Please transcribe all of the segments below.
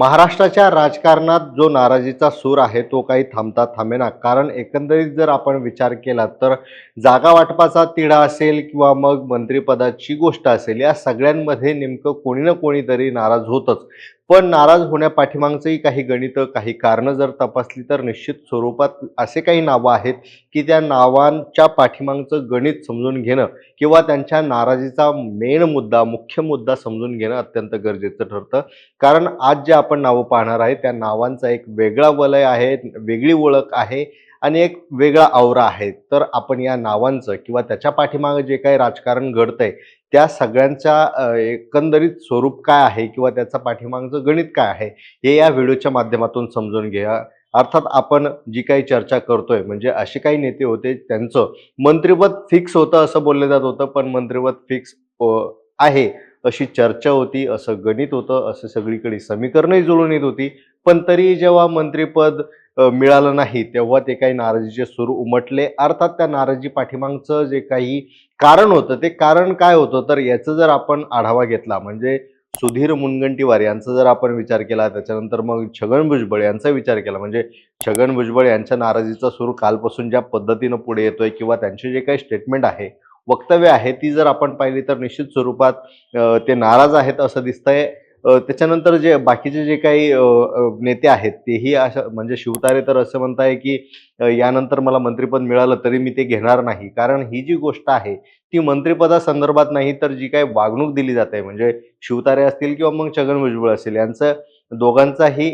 महाराष्ट्राच्या राजकारणात जो नाराजीचा सूर आहे तो काही थांबता थांबेना. कारण एकंदरीत जर आपण विचार केला तर जागा वाटपाचा तिढा असेल किंवा मग मंत्रिपदाची गोष्ट असेल या सगळ्यांमध्ये नेमकं कोणी ना कोणीतरी नाराज होतच. पण नाराज होण्यापाठीमागचंही काही गणितं काही कारणं जर तपासली तर निश्चित स्वरूपात असे काही नावं आहेत की त्या नावांच्या पाठीमागचं गणित समजून घेणं किंवा त्यांच्या नाराजीचा मेन मुद्दा मुख्य मुद्दा समजून घेणं अत्यंत गरजेचं ठरतं. कारण आज जे आपण नावं पाहणार आहे त्या नावांचा एक वेगळा वलय आहे वेगळी ओळख आहे आणि एक वेगळा आवरा आहे. तर आपण या नावांचं किंवा त्याच्या पाठीमागं जे काही राजकारण घडतंय त्या सगळ्यांच्या एकंदरीत स्वरूप काय आहे किंवा त्याचा पाठीमागचं गणित काय आहे हे या व्हिडिओच्या माध्यमातून समजून घ्या अर्थात आपण जी काही चर्चा करतोय म्हणजे असे काही नेते होते त्यांचं मंत्रिपद फिक्स होतं असं बोललं जात होतं पण मंत्रिपद फिक्स आहे अशी चर्चा होती असं गणित होतं असं सगळीकडे समीकरणही जुळून येत होती. पण तरी जेव्हा मंत्रीपद मिळालं नाही तेव्हा ते काही नाराजीचे सूर उमटले. अर्थात त्या नाराजी पाठीमागचं जे काही कारण होतं ते कारण काय होतं? तर याचं जर आपण आढावा घेतला म्हणजे सुधीर मुनगंटीवार यांचा जर आपण विचार केला त्याच्यानंतर मग छगन भुजबळ यांचा विचार केला म्हणजे छगन भुजबळ यांच्या नाराजीचा सूर कालपासून ज्या पद्धतीनं पुढे येतोय किंवा त्यांचे जे काही स्टेटमेंट आहे वक्तव्य आहे ती जर आपण पाहिली तर निश्चित स्वरूपात ते नाराज आहेत असं दिसतंय. त्याच्यानंतर जे बाकीचे जे काही नेते आहेत तेही अशा म्हणजे शिवतारे तर असं म्हणताय की यानंतर मला मंत्रिपद मिळालं तरी मी ते घेणार नाही. कारण ही जी गोष्ट आहे ती मंत्रिपदासंदर्भात नाही तर जी काही वागणूक दिली जाते म्हणजे शिवतारे असतील किंवा मग छगन भुजबळ असेल यांचं दोघांचाही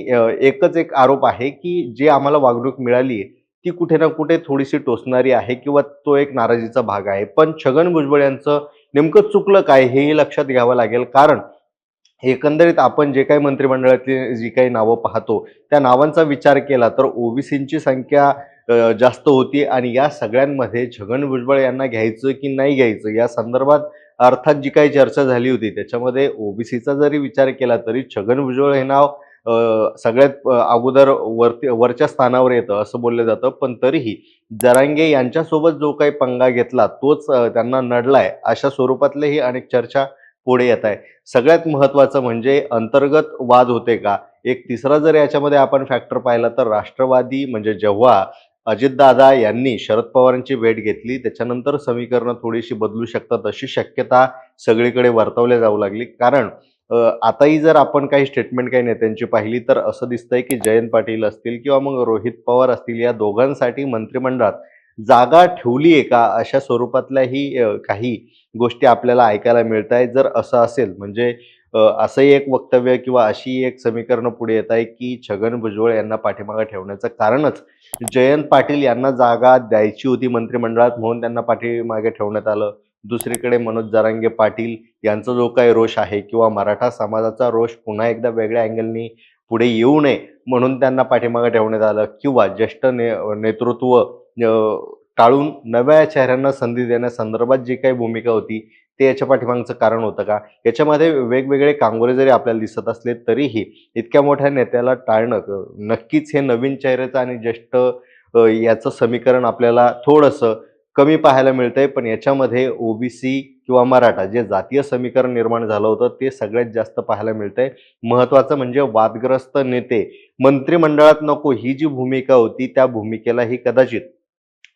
एकच एक आरोप आहे की जे आम्हाला वागणूक मिळाली ती कुठे ना कुठे थोडीशी टोचणारी आहे किंवा तो एक नाराजीचा भाग आहे. पण छगन भुजबळ यांचं नेमकं चुकलं काय हेही लक्षात घ्यावं लागेल. कारण एकंदरीत आपण जे काही मंत्रिमंडळातली जी काही नावं पाहतो त्या नावांचा विचार केला तर ओबीसींची संख्या जास्त होती आणि या सगळ्यांमध्ये छगन भुजबळ यांना घ्यायचं की नाही घ्यायचं या संदर्भात अर्थात जी काही चर्चा झाली होती त्याच्यामध्ये ओबीसीचा जरी विचार केला तरी छगन भुजबळ हे नाव सगळ्यात अगोदर वरती वरच्या स्थानावर येतं असं बोललं जातं. पण तरीही जरांगे यांच्यासोबत जो काही पंगा घेतला तोच त्यांना नडलाय अशा स्वरूपातलेही अनेक चर्चा पुढे येत आहे. सगळ्यात महत्त्वाचं म्हणजे अंतर्गत वाद होते का? एक तिसरा जर याच्यामध्ये आपण फॅक्टर पाहिला तर राष्ट्रवादी म्हणजे जेव्हा अजितदादा यांनी शरद पवारांची भेट घेतली त्याच्यानंतर समीकरणं थोडीशी बदलू शकतात अशी शक्यता सगळीकडे वर्तवल्या जाऊ लागली. कारण आताही जर आपण काही स्टेटमेंट काही नेत्यांची पाहिली तर असं दिसतंय की जयंत पाटील असतील किंवा मग रोहित पवार असतील या दोघांसाठी मंत्रिमंडळात जागा ठेवली आहे का? अशा स्वरूपातल्याही काही गोष्टी आपल्याला ऐकायला मिळत आहेत. जर असं असेल म्हणजे असंही एक वक्तव्य किंवा अशी एक समीकरणं पुढे येत आहे की छगन भुजबळ यांना पाठीमागे ठेवण्याचं कारणच जयंत पाटील यांना जागा द्यायची होती मंत्रिमंडळात म्हणून त्यांना पाठीमागे ठेवण्यात आलं. दुसरीकडे मनोज जरांगे पाटील यांचा जो काही रोष आहे किंवा मराठा समाजाचा रोष पुन्हा एकदा वेगळ्या अँगलनी पुढे येऊ नये म्हणून त्यांना पाठीमागे ठेवण्यात आलं किंवा ज्येष्ठ ने नेतृत्व टाळून नव्या चेहऱ्यांना संधी देण्यासंदर्भात जी काही भूमिका होती ते याच्या पाठीमागचं कारण होतं का? याच्यामध्ये वेगवेगळे कांगोरे जरी आपल्याला दिसत असले तरीही इतक्या मोठ्या नेत्याला टाळणं नक्कीच हे नवीन चेहऱ्याचं आणि ज्येष्ठ याचं समीकरण आपल्याला थोडंसं कमी पाहायला मिळतंय. पण याच्यामध्ये ओबीसी किंवा मराठा जे जातीय समीकरण निर्माण झालं होतं ते सगळ्यात जास्त पाहायला मिळतंय. महत्त्वाचं म्हणजे वादग्रस्त नेते मंत्रिमंडळात नको ही जी भूमिका होती त्या भूमिकेलाही कदाचित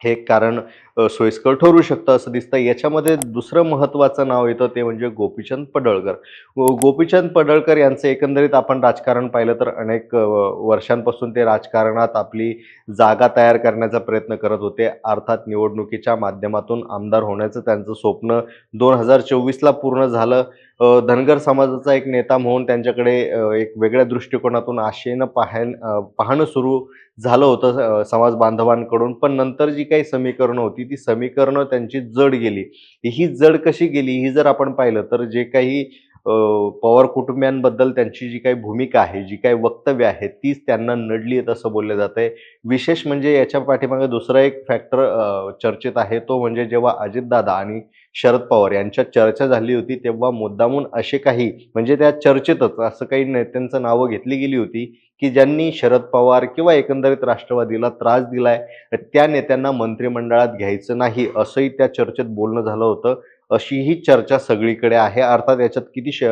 हे कारण सोयीस्कर ठरू शकतं असं दिसतं याच्यामध्ये दुसरं महत्त्वाचं नाव येतं ते म्हणजे गोपीचंद पडळकर. व गोपीचंद पडळकर यांचं एकंदरीत आपण राजकारण पाहिलं तर अनेक वर्षांपासून ते राजकारणात आपली जागा तयार करण्याचा प्रयत्न करत होते. अर्थात निवडणुकीच्या माध्यमातून आमदार होण्याचं त्यांचं स्वप्न दोन हजार चोवीसला पूर्ण झालं. धनगर समाजाचा एक नेता म्हणून त्यांच्याकडे एक वेगळ्या दृष्टिकोनातून आशेनं पाहण पाहणं सुरू झालं होतं समाज बांधवांकडून. पण नंतर जी काही समीकरणं होती ती समीकरणं त्यांची जड गेली. ही जड कशी गेली ही जर आपण पाहिलं तर जे काही पवार कुटुंबियांबद्दल त्यांची जी काही भूमिका आहे जी काही वक्तव्य आहे तीच त्यांना नडली आहेत असं बोललं जात आहे. विशेष म्हणजे याच्या पाठीमागे दुसरा एक फॅक्टर चर्चेत आहे तो म्हणजे जेव्हा अजितदादा आणि शरद पवार यांच्यात चर्चा झाली होती तेव्हा मुद्दामून असे काही म्हणजे त्या चर्चेतच असं काही नेत्यांचं नावं घेतली गेली होती की ज्यांनी शरद पवार किंवा एकंदरीत राष्ट्रवादीला त्रास दिलाय त्या नेत्यांना मंत्रिमंडळात घ्यायचं नाही असंही त्या चर्चेत बोलणं झालं होतं. अशी ही चर्चा सगळीकडे आहे. अर्थात याच्यात किती श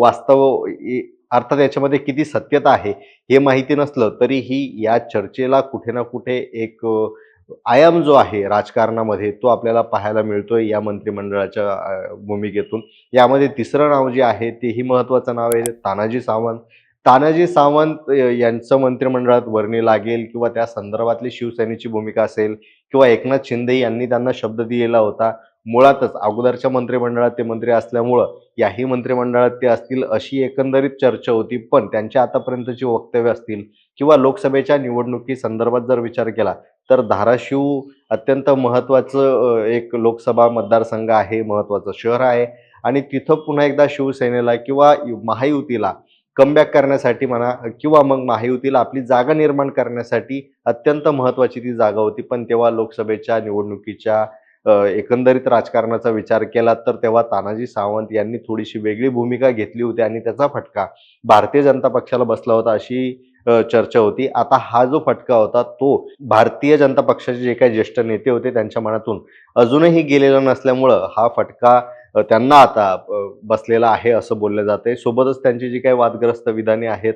वास्तव अर्थात याच्यामध्ये किती सत्यता आहे हे माहिती नसलं तरीही या चर्चेला कुठे ना कुठे एक आयाम जो आहे राजकारणामध्ये तो आपल्याला पाहायला मिळतोय या मंत्रिमंडळाच्या भूमिकेतून. यामध्ये तिसरं नाव जे आहे तेही महत्त्वाचं नाव आहे. तानाजी सावंत. तानाजी सावंत यांचं मंत्रिमंडळात वर्णी लागेल किंवा त्या संदर्भातली शिवसेनेची भूमिका असेल किंवा एकनाथ शिंदे यांनी त्यांना शब्द दिलेला होता. मुळातच अगोदरच्या मंत्रिमंडळात ते मंत्री असल्यामुळं याही मंत्रिमंडळात ते असतील अशी एकंदरीत चर्चा होती. पण त्यांच्या आतापर्यंतची वक्तव्य असतील किंवा लोकसभेच्या निवडणुकी संदर्भात जर विचार केला तर धाराशिव अत्यंत महत्त्वाचं एक लोकसभा मतदारसंघ आहे महत्त्वाचं शहर आहे. आणि तिथं पुन्हा एकदा शिवसेनेला किंवा महायुतीला कमबॅक करण्यासाठी म्हणा किंवा मग महायुतीला आपली जागा निर्माण करण्यासाठी अत्यंत महत्त्वाची ती जागा होती. पण तेव्हा लोकसभेच्या निवडणुकीच्या एकंदरीत राजकारणाचा विचार केला तर तेव्हा तानाजी सावंत यांनी थोडीशी वेगळी भूमिका घेतली होती आणि त्याचा फटका भारतीय जनता पक्षाला बसला होता अशी चर्चा होती. आता हा जो फटका होता तो भारतीय जनता पक्षाचे जे काही ज्येष्ठ नेते होते त्यांच्या मनातून अजूनही गेलेला नसल्यामुळं हा फटका त्यांना आता बसलेला आहे असं बोललं जाते सोबतच त्यांची जी काही वादग्रस्त विधाने आहेत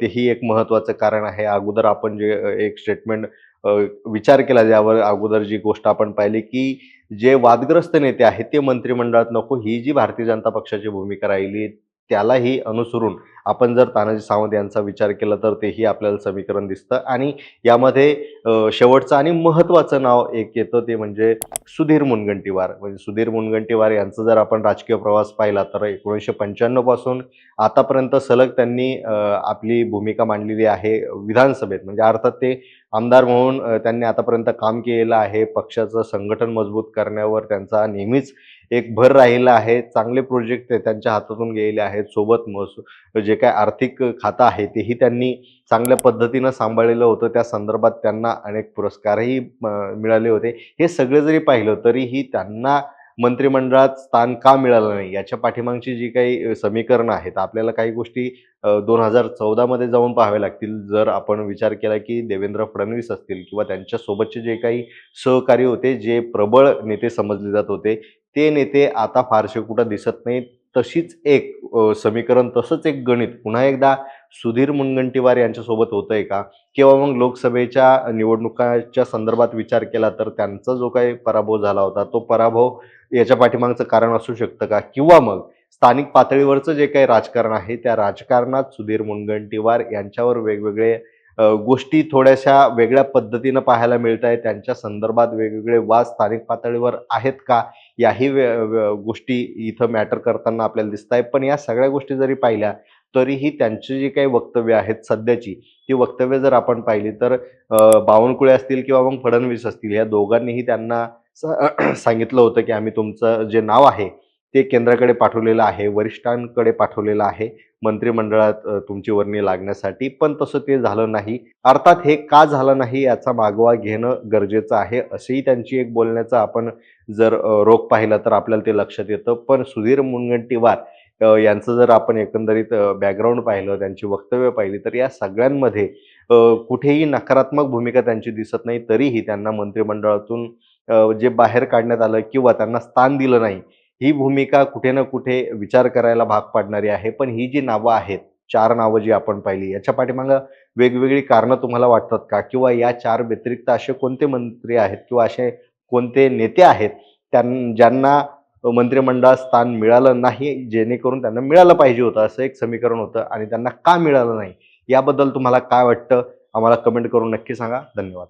तेही एक महत्त्वाचं कारण आहे. अगोदर आपण जे एक स्टेटमेंट विचार केला ज्यावर अगोदर जी गोष्ट आपण पाहिली की जे वादग्रस्त नेते आहेत ते मंत्रिमंडळात नको. ही जी भारतीय जनता पक्षाची भूमिका राहिली त्यालाही अनुसरून आपण जर तानाजी सावंत यांचा विचार केला तर तेही आपल्याला समीकरण दिसतं. आणि यामध्ये शेवटचं आणि महत्त्वाचं नाव एक येतं ते म्हणजे सुधीर मुनगंटीवार. म्हणजे सुधीर मुनगंटीवार यांचा जर आपण राजकीय प्रवास पाहिला तर एकोणीसशे पंच्याण्णवपासून आतापर्यंत सलग त्यांनी आपली भूमिका मांडलेली आहे विधानसभेत. म्हणजे अर्थात ते आमदार म्हणून त्यांनी आतापर्यंत काम केलेलं आहे. पक्षाचं संघटन मजबूत करण्यावर त्यांचा नेहमीच एक भर राहिला आहे चांगले प्रोजेक्ट त्यांच्या हातातून गेलेले आहेत सोबत महसूल जे काय आर्थिक खातं आहे तेही त्यांनी चांगल्या पद्धतीनं सांभाळलेलं होतं. त्या संदर्भात त्यांना अनेक पुरस्कारही मिळाले होते. हे सगळे जरी पाहिलं तरीही त्यांना मंत्रिमंडळात स्थान का मिळालं नाही? याच्या पाठीमागची जी काही समीकरणं आहेत आपल्याला काही गोष्टी दोन हजार चौदामध्ये जाऊन पाहाव्या लागतील. जर आपण विचार केला की देवेंद्र फडणवीस असतील किंवा त्यांच्यासोबतचे जे काही सहकारी होते जे प्रबळ नेते समजले जात होते ते नेते आता फारसे कुठं दिसत नाहीत. तशीच एक समीकरण तसंच एक गणित. पुन्हा एकदा सुधीर मुनगंटीवार यांच्यासोबत होतंय का? किंवा मग लोकसभेच्या निवडणुकाच्या संदर्भात विचार केला तर त्यांचा जो काही पराभव झाला होता तो पराभव याच्या पाठीमागचं कारण असू शकतं का? किंवा मग स्थानिक पातळीवरचं जे काही राजकारण आहे त्या राजकारणात सुधीर मुनगंटीवार यांच्यावर वेगवेगळे गोष्टी थोड्याशा वेगळ्या पद्धतीनं पाहायला मिळत आहे त्यांच्या संदर्भात वेगवेगळे वाद स्थानिक पातळीवर आहेत का? याही गोष्टी इथं मॅटर करताना आपल्याला दिसत आहे पण या सगळ्या गोष्टी जरी पाहिल्या तरीही त्यांची जी काही वक्तव्य आहेत सध्याची ती वक्तव्य जर आपण पाहिली तर बावनकुळे असतील किंवा मग फडणवीस असतील या दोघांनीही त्यांना स- सांगितलं होतं की आम्ही तुमचं जे नाव आहे ते केंद्राकडे पाठवलेलं आहे वरिष्ठांकडे पाठवलेलं आहे. मंत्रिमंडळात तुमची वर्णी लागण्यासाठी पण तसं ते झालं नाही. अर्थात हे का झालं नाही याचा मागोवा घेणं गरजेचं आहे असेही त्यांची एक बोलण्याचा आपण जर रोग पाहिला तर आपल्याला ते लक्षात येतं. पण सुधीर मुनगंटीवार यांचं जर आपण एकंदरीत बॅकग्राऊंड पाहिलं त्यांची वक्तव्य पाहिली तर या सगळ्यांमध्ये कुठेही नकारात्मक भूमिका त्यांची दिसत नाही तरीही त्यांना मंत्रिमंडळातून जे बाहेर काढण्यात आलं किंवा त्यांना स्थान दिलं नाही ही भूमिका कुठे ना कुठे विचार करायला भाग पाडणारी आहे. पण ही जी नावं आहेत चार नावं जी आपण पाहिली याच्या पाठीमागं वेगवेगळी कारणं तुम्हाला वाटतात का? किंवा या चार व्यतिरिक्त असे कोणते मंत्री आहेत किंवा असे कोणते नेते आहेत त्यां ज्यांना मंत्रिमंडळात स्थान मिळालं नाही जेणेकरून त्यांना मिळालं पाहिजे होतं असं एक समीकरण होतं आणि त्यांना का मिळालं नाही? याबद्दल तुम्हाला काय वाटतं? आम्हाला कमेंट करून नक्की सांगा. धन्यवाद.